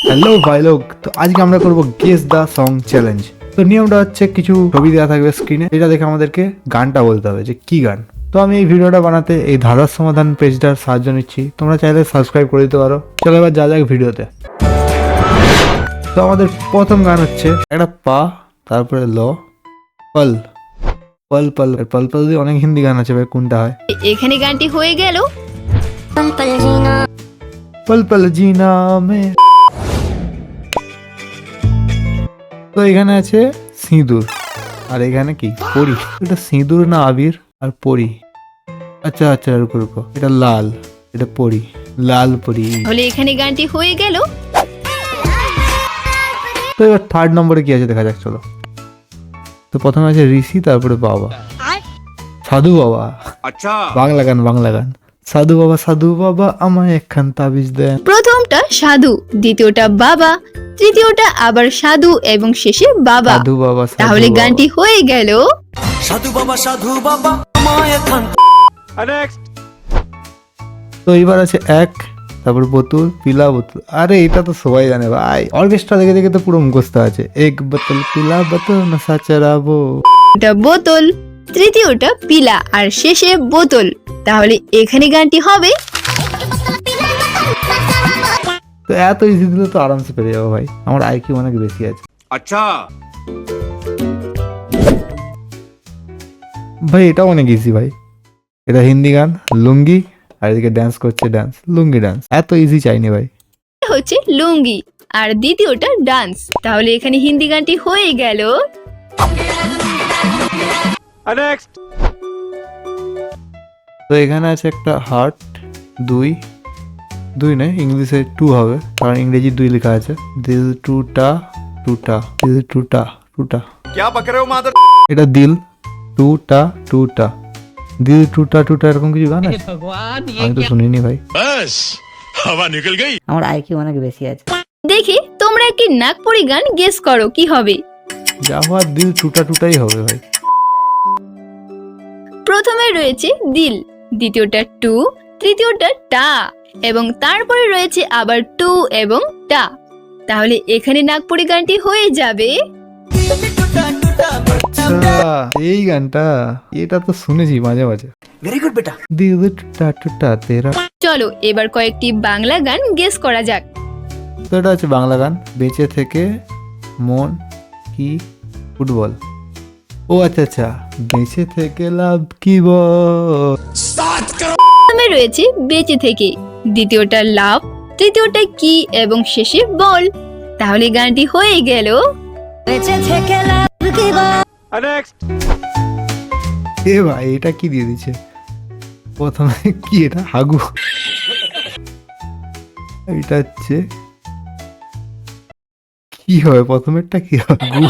Hello ভাইলোক তো আজকে আমরা করব গেস দা সং চ্যালেঞ্জ তো নিয়মটা হচ্ছে কিছু ছবি দেওয়া থাকবে স্ক্রিনে যেটা দেখে আমাদেরকে গানটা বলতে হবে যে কি গান। তো আমি এই ভিডিওটা বানাতে এই ধারার সমাধান পেজটার সাহায্য নিচ্ছি। তোমরা চাইলে সাবস্ক্রাইব করে দিতে পারো। চলো এবার যা যাক ভিডিওতে। তো আমাদের প্রথম গান হচ্ছে একটা পা তারপরে ল পল। পল পল। পল পল দিয়ে অনেক হিন্দি গান আছে ভাই কোনটা হয়? এখানে গানটি হয়ে গেল। পল পল জিনা মে। তো এখানে আছে সিঁদুর। আর এখানে কি? পরি। এটা সিঁদুর না আবির? আর পরি। আচ্ছা আচ্ছা রুকো রুকো। এটা লাল। এটা পরি। লাল পরি। তাহলে এখানে গানটি হয়ে গেল। তো এবার থার্ড নম্বরে কি আছে দেখা যাক চলো। তো প্রথমে আছে ঋষি তারপরে বাবা। সাধু বাবা। আচ্ছা। বাংলা গান বাংলা গান। সাধু বাবা সাধু বাবা আমায় একখান তাবিজ দেন। প্রথমটা সাধু দ্বিতীয়টা বাবা তৃতীয়টা আবার সাধু এবং শেষে বাবা। সাধু বাবা তাহলে গানটি হয়ে গেল। সাধু বাবা সাধু বাবা তো এবার আছে এক তারপর বোতল পিলা বোতল। আরে এটা তো সবাই জানে ভাই। অর্কেস্ট্রা দেখে দেখে তো পুরো মুখস্থ আছে। এক বোতল পিলা বোতল নশা চড়াবো এটা বোতল তৃতীয়টা পিলা আর শেষে বোতল। তাহলে এখানে গানটি হবে। তো এত ইজি দিলে তো আরামসে পেরে যাব ভাই। আমার আইকিউ অনেক বেশি আছে। আচ্ছা। ভাই এটাও অনেক ইজি ভাই। এটা হিন্দি গান লুঙ্গি আর এদিকে ড্যান্স করছে ড্যান্স লুঙ্গি ড্যান্স এত ইজি চাইনি ভাই। হচ্ছে লুঙ্গি আর দ্বিতীয়টা ডান্স তাহলে এখানে হিন্দি গানটি হয়ে গেল। তো এখানে আছে একটা হার্ট দুই দুই নয় ইংলিশে টু হবে কারণ ইংরেজি দুই লেখা আছে। দিল টুটা টুটা দিল টুটা টুটা। এটা দিল টুটা টুটা। দিল টুটা টুটা এরকম কিছু গান আছে? আমি তো শুনিনি ভাই। আমার আইকিউ অনেক বেশি আছে। দেখি তোমরা একটি নাগপুরি গান গেস করো কি হবে? যা হওয়ার দিল টুটা টুটাই হবে ভাই। প্রথমে রয়েছে দিল দ্বিতীয়টা টু তৃতীয়টা টা। এবং তারপরে রয়েছে আবার টু এবং টা। তাহলে এখানে নাগপুরি গানটি হয়ে যাবে। আচ্ছা এই গানটা এটা তো শুনেছি মাঝে মাঝে। ভেরি গুড বেটা। টুটা টুটা তেরা চলো এবার কয়েকটি বাংলা গান গেস করা যাক। তো এটা হচ্ছে বাংলা গান বেঁচে থেকে মন কি ফুটবল। ও আচ্ছা আচ্ছা বেঁচে থেকে লাভ কি বল? রয়েছে বেঁচে থেকে। দ্বিতীয়টা লাভ তৃতীয়টা কি এবং শেষে বল। তাহলে গানটি হয়ে গেল। এ ভাই এটা কি দিয়ে দিচ্ছে? প্রথমে কি এটা? হাগু। এটা হচ্ছে কি হবে? প্রথমেরটা কি হাগু গু।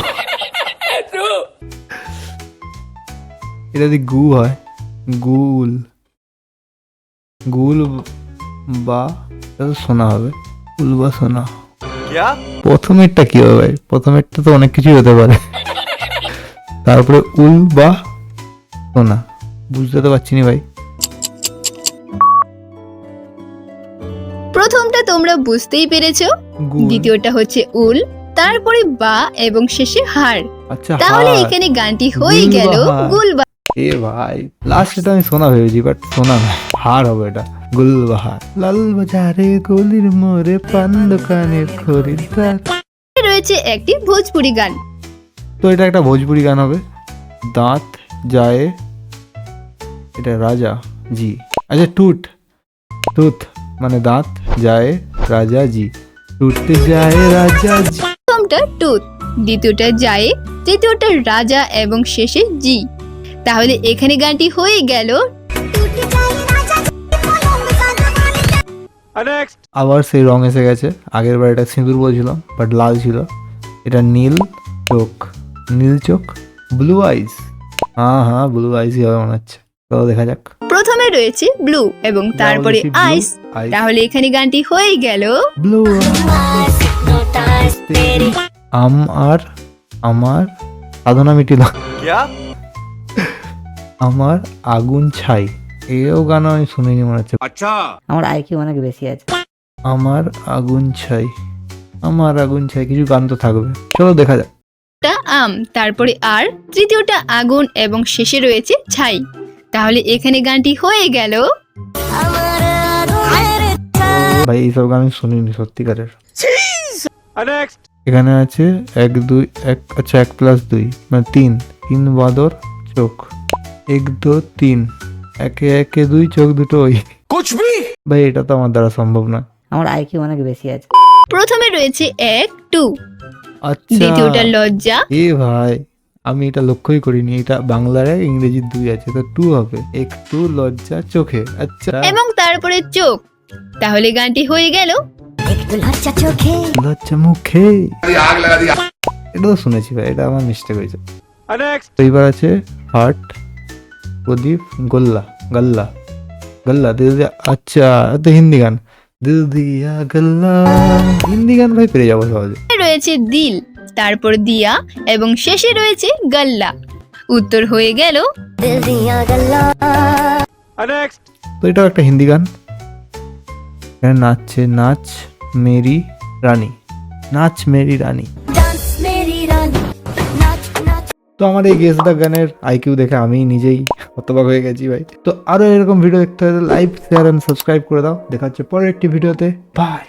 এটা যদি গু হয় গুল। গুল বা হবে। গুল বা সোনা। প্রথমেরটা কি হবে ভাই? প্রথমেরটা তো অনেক কিছুই হতে পারে। তারপরে উল বা সোনা। বুঝতে তো পারছি না ভাই। প্রথমটা তোমরা বুঝতেই পেরেছ। দ্বিতীয়টা হচ্ছে উল তারপরে বা এবং শেষে হার। আচ্ছা তাহলে এখানে গানটি হয়ে গুলবাহার। গেল গুলবা এ ভাই লাস্ট এটা আমি সোনা ভেবেছি বাট সোনা না হার হবে এটা গুলবাহার। লাল বাজারে গলির মোরে পান দোকানের খরিদ্দার রয়েছে একটি ভোজপুরি গান। তো এটা একটা ভোজপুরি গান হবে দাঁত যায় এটা রাজা জি। আচ্ছা টুট টুথ মানে দাঁত যায় রাজা জি। টুট যায় রাজা জি। প্রথমটা টুথ দ্বিতীয়টা যায় তৃতীয়টা রাজা এবং শেষে জি। তাহলে এখানে গানটি হয়ে গেল। আবার সেই রং এসে গেছে। আগের বার এটা সিঁদুর বলছিল বাট লাল ছিল। এটা নীল চোখ। নীল চোখ ব্লু আইস হ্যাঁ হ্যাঁ ব্লু আইসই হবে মনে হচ্ছে। তো দেখা যাক। প্রথমে রয়েছে ব্লু এবং তারপরে আইস তাহলে এখানে গানটি হয়ে গেল। ব্লু আম আর আমার সাধনা মিটিল। আমার আগুন ছাই। এও গান আমি শুনিনি মনে হচ্ছে। আচ্ছা। আমার আইকিউ অনেক বেশি আছে। আমার আগুন ছাই। আমার আগুন ছাই। কিছু গান তো থাকবে। চলো দেখা যাক। টা আম তারপরে আর তৃতীয়টা আগুন এবং শেষে রয়েছে ছাই। তাহলে এখানে গানটি হয়ে গেল। ভাই এইসব গান আমি শুনিনি সত্যিকারের। এখানে আছে এক দুই এক আচ্ছা এক প্লাস দুই মানে তিন। তিন বাদর চোখ। এক দু তিন। একে একে দুই চোখ দুটো ওই। ভাই এটা তো আমার দ্বারা সম্ভব না আমার আইকিউ অনেক বেশি আছে। প্রথমে রয়েছে এক টু। আচ্ছা। দ্বিতীয়টা লজ্জা। এ ভাই আমি এটা লক্ষ্যই করিনি। এটা বাংলার ইংরেজি দুই আছে। তো টু হবে। একটু লজ্জা চোখে। আচ্ছা। এবং তারপরে চোখ। তাহলে গানটি হয়ে গেল। একটু লজ্জা চোখে। লজ্জা মুখে। এটাও শুনেছি ভাই এটা আমার মিষ্টি হয়েছে। এইবার আছে হার্ট প্রদীপ গোল্লা গাল্লা গাল্লা দে আচ্ছা তো হিন্দি গান। দিল দিয়া গাল্লা হিন্দি গান ভাই পেরে যাব সহজে। রয়েছে দিল তারপর দিয়া এবং শেষে রয়েছে গাল্লা। উত্তর হয়ে গেল দিয়া গাল্লা। তো এটাও একটা হিন্দি গান। নাচছে নাচ মেরি রানী নাচ মেরি রানী। তো আমার এই গেস দ্য গানের আইকিউ দেখে আমি নিজেই হতবাক হয়ে গেছি ভাই। তো আরও এরকম ভিডিও দেখতে হলে লাইক শেয়ার এন্ড সাবস্ক্রাইব করে দাও। দেখা হচ্ছে পরের একটি ভিডিওতে বাই